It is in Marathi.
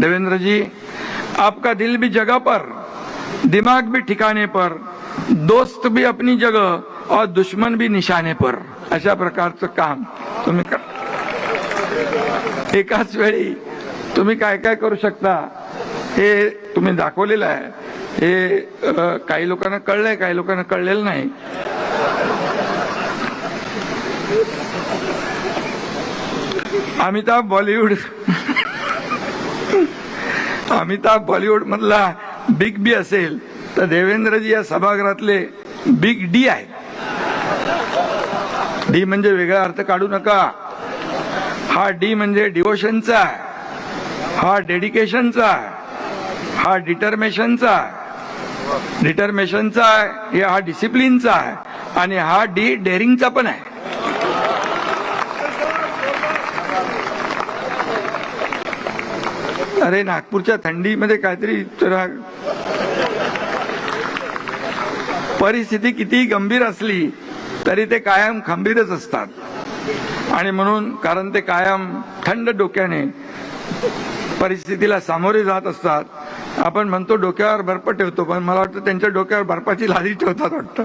देवेंद्र जी आपका दिल भी जगह पर दिमाग भी ठिकाने पर दोस्त भी अपनी जगह और दुश्मन भी निशाने पर। अशा प्रकारचं काम तुम्ही कर एकाच वेळी तुम्ही काय काय करू शकता हे तुम्ही दाखवलेलं आहे. हे काही लोकांना कळलंय काही लोकांना कळलेलं नाही. अमिताभ बॉलिवूड अमिताभ बॉलिवूड मधला बिग बी असेल तर देवेंद्रजी या सभागृहातले बिग डी आहे डी म्हणजे वेगळा अर्थ काढू नका. हा डी म्हणजे डिवोशनचा आहे. हा डेडिकेशनचा आहे. हा डिटर्मेशनचा आहे. डिटर्मेशनचा आहे हे हा डिसिप्लिनचा आहे. आणि हा डी डेअरिंगचा पण आहे. अरे नागपूरच्या थंडीमध्ये काहीतरी परिस्थिती किती गंभीर असली तरी ते कायम खंबीरच असतात. आणि म्हणून कारण ते कायम थंड डोक्याने परिस्थितीला सामोरे जात असतात. आपण म्हणतो डोक्यावर बर्फ ठेवतो पण मला वाटतं त्यांच्या डोक्यावर बर्फाची लादी ठेवतात वाटतं.